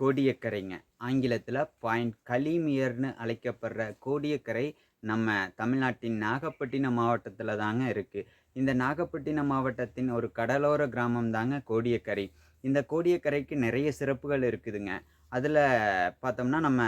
கோடியக்கரைங்க. ஆங்கிலத்தில் பாயிண்ட் கலிமியர்னு அழைக்கப்படுற கோடியக்கரை நம்ம தமிழ்நாட்டின் நாகப்பட்டினம் மாவட்டத்தில் தாங்க இருக்குது இந்த நாகப்பட்டினம் மாவட்டத்தின் ஒரு கடலோர கிராமம் தாங்க கோடியக்கரை. இந்த கோடியக்கரைக்கு நிறைய சிறப்புகள் இருக்குதுங்க. அதில் பார்த்தோம்னா நம்ம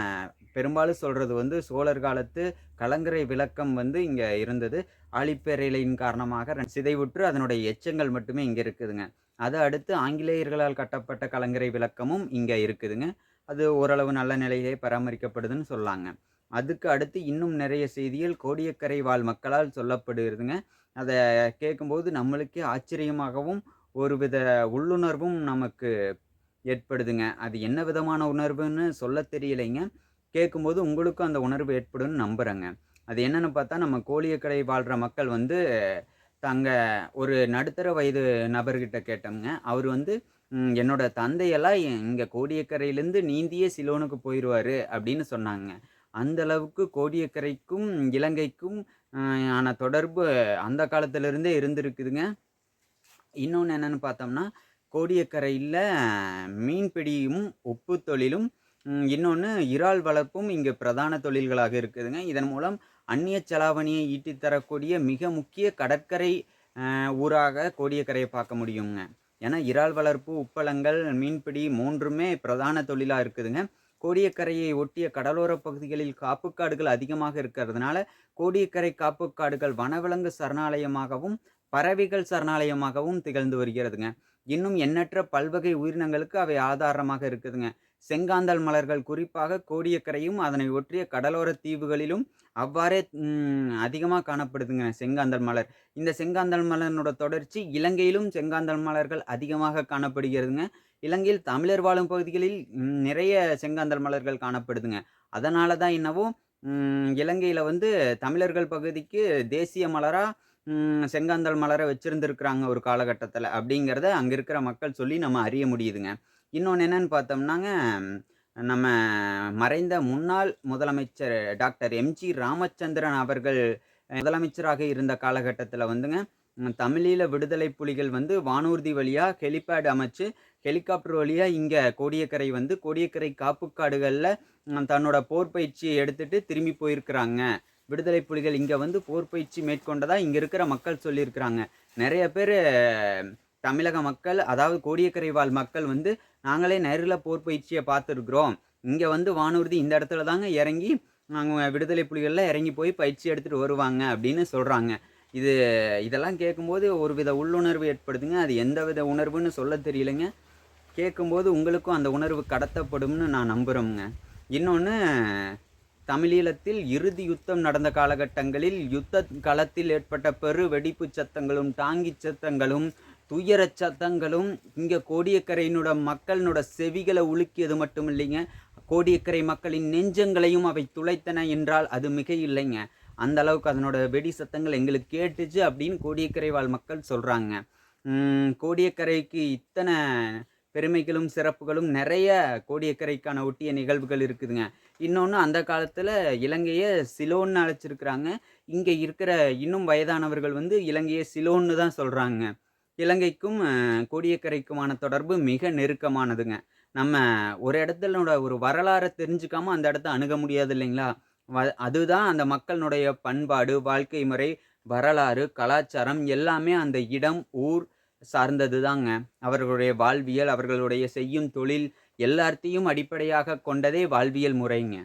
பெரும்பாலும் சொல்கிறது வந்து சோழர் காலத்து கலங்கரை விளக்கம் வந்து இங்கே இருந்தது. ஆழிப்பேரலையின் காரணமாக சிதைவுற்று அதனுடைய எச்சங்கள் மட்டுமே இங்கே இருக்குதுங்க. அதை அடுத்து ஆங்கிலேயர்களால் கட்டப்பட்ட கலங்கரை விளக்கமும் இங்கே இருக்குதுங்க. அது ஓரளவு நல்ல நிலையிலே பராமரிக்கப்படுதுன்னு சொல்லாங்க. அதுக்கு அடுத்து இன்னும் நிறைய செய்திகள் கோடியக்கரை வாழ் மக்களால் சொல்லப்படுகிறதுங்க அதை கேட்கும்போது நம்மளுக்கே ஆச்சரியமாகவும் ஒருவித உள்ளுணர்வும் நமக்கு ஏற்படுதுங்க. அது என்ன விதமான உணர்வுன்னு சொல்ல தெரியலைங்க. கேட்கும்போது உங்களுக்கும் அந்த உணர்வு ஏற்படும்னு நம்புகிறேங்க அது என்னென்னு பார்த்தா நம்ம கோழியக்கடை வாழ்கிற மக்கள் வந்து அங்கே ஒரு நடுத்தர வயது நபர்கிட்ட கேட்டோம்ங்க. அவர் வந்து என்னோட தந்தையெல்லாம் இங்கே கோடியக்கரையிலேருந்து நீந்தியே சிலோனுக்கு போயிடுவார் அப்படின்னு சொன்னாங்க. அந்த அளவுக்கு கோடியக்கரைக்கும் இலங்கைக்கும் ஆன தொடர்பு அந்த காலத்திலிருந்தே இருந்திருக்குதுங்க. இன்னொன்று என்னன்னு பார்த்தோம்னா கோடியக்கரையில் மீன்பிடியும் உப்பு தொழிலும் இன்னொன்று இறால் வளர்ப்பும் இங்கே பிரதான தொழில்களாக இருக்குதுங்க. இதன் மூலம் அந்நிய செலாவணியை ஈட்டித்தரக்கூடிய மிக முக்கிய கடற்கரை ஊராக கோடியக்கரையை பார்க்க முடியுங்க. ஏன்னா இறால் வளர்ப்பு உப்பளங்கள் மீன்பிடி மூன்றுமே பிரதான தொழிலாக இருக்குதுங்க. கோடியக்கரையை ஒட்டிய கடலோர பகுதிகளில் காப்புக்காடுகள் அதிகமாக இருக்கிறதுனால கோடியக்கரை காப்புக்காடுகள் வனவிலங்கு சரணாலயமாகவும் பறவைகள் சரணாலயமாகவும் திகழ்ந்து வருகிறதுங்க. இன்னும் எண்ணற்ற பல்வகை உயிரினங்களுக்கு அவை ஆதாரமாக இருக்குதுங்க. செங்காந்தல் மலர்கள் குறிப்பாக கோடியக்கரையும் அதனை ஒற்றிய கடலோர தீவுகளிலும் அவ்வாறே அதிகமாக காணப்படுதுங்க செங்காந்தல் மலர். இந்த செங்காந்தல் மலரினோட தொடர்ச்சி இலங்கையிலும் செங்காந்தல் மலர்கள் அதிகமாக காணப்படுகிறதுங்க. இலங்கையில் தமிழர் வாழும் பகுதிகளில் நிறைய செங்காந்தல் மலர்கள் காணப்படுதுங்க. அதனால தான் என்னவோ இலங்கையில் வந்து தமிழர்கள் பகுதிக்கு தேசிய மலராக செங்காந்தல் மலரை வச்சுருந்துருக்குறாங்க ஒரு காலகட்டத்தில் அப்படிங்கிறத அங்கே இருக்கிற மக்கள் சொல்லி நம்ம அறிய முடியுதுங்க. இன்னொன்று என்னன்னு பார்த்தோம்னாங்க நம்ம மறைந்த முன்னாள் முதலமைச்சர் டாக்டர் எம்ஜி ராமச்சந்திரன் அவர்கள் முதலமைச்சராக இருந்த காலகட்டத்தில் வந்துங்க தமிழீழ விடுதலை புலிகள் வந்து வானூர்தி வழியாக ஹெலிபேட் அமைச்சு ஹெலிகாப்டர் வழியாக இங்கே கோடியக்கரை வந்து கோடியக்கரை காப்புக்காடுகளில் தன்னோட போர் பயிற்சியை எடுத்துகிட்டு திரும்பி போயிருக்கிறாங்க. விடுதலை புலிகள் இங்கே வந்து போர் பயிற்சி மேற்கொண்டதாக இங்கே இருக்கிற மக்கள் சொல்லியிருக்கிறாங்க. நிறைய பேர் தமிழக மக்கள் அதாவது கோடியக்கரை வாழ் மக்கள் வந்து நாங்களே நேரில் போர் பயிற்சியை பார்த்துருக்குறோம். இங்கே வந்து வானூர்தி இந்த இடத்துல தாங்க இறங்கி நாங்கள் விடுதலை புலிகளில் இறங்கி போய் பயிற்சி எடுத்துகிட்டு வருவாங்க அப்படின்னு சொல்கிறாங்க இது இதெல்லாம் கேட்கும்போது ஒரு வித உள்ளுணர்வு ஏற்படுதுங்க. அது எந்த வித உணர்வுன்னு சொல்ல தெரியலைங்க. கேட்கும்போது உங்களுக்கும் அந்த உணர்வு கடத்தப்படும்னு நான் நம்புகிறோங்க இன்னொன்று தமிழீழத்தில் இறுதி யுத்தம் நடந்த காலகட்டங்களில் யுத்த களத்தில் ஏற்பட்ட பெரு வெடிப்பு சத்தங்களும் டாங்கி சத்தங்களும் துயரச் சத்தங்களும் இங்கே கோடியக்கரையினோட மக்களினோட செவிகளை உலுக்கியது மட்டும் இல்லைங்க கோடியக்கரை மக்களின் நெஞ்சங்களையும் அவை துளைத்தன என்றால் அது மிக இல்லைங்க. அந்த அளவுக்கு அதனோட வெடி சத்தங்கள் எங்களுக்கு கேட்டுச்சு அப்படின்னு கோடியக்கரை வாழ் மக்கள் சொல்கிறாங்க கோடியக்கரைக்கு இத்தனை பெருமைகளும் சிறப்புகளும் நிறைய கோடியக்கரைக்கான ஒட்டிய நிகழ்வுகள் இருக்குதுங்க. இன்னொன்று அந்த காலத்தில் இலங்கையை சிலோன்னு அழைச்சிருக்கிறாங்க. இங்கே இருக்கிற இன்னும் வயதானவர்கள் வந்து இலங்கையை சிலோன்னு தான் சொல்கிறாங்க இலங்கைக்கும் கோடியக்கரைக்குமான தொடர்பு மிக நெருக்கமானதுங்க. நம்ம ஒரு இடத்துலோட ஒரு வரலாறை தெரிஞ்சுக்காம அந்த இடத்த அணுக முடியாது இல்லைங்களா? வ அதுதான் அந்த மக்களினுடைய பண்பாடு வாழ்க்கை முறை வரலாறு கலாச்சாரம் எல்லாமே அந்த இடம் ஊர் சார்ந்தது தாங்க அவர்களுடைய வாழ்வியல் அவர்களுடைய செய்யும் தொழில் எல்லாத்தையும் அடிப்படையாக கொண்டதே வாழ்வியல் முறைங்க.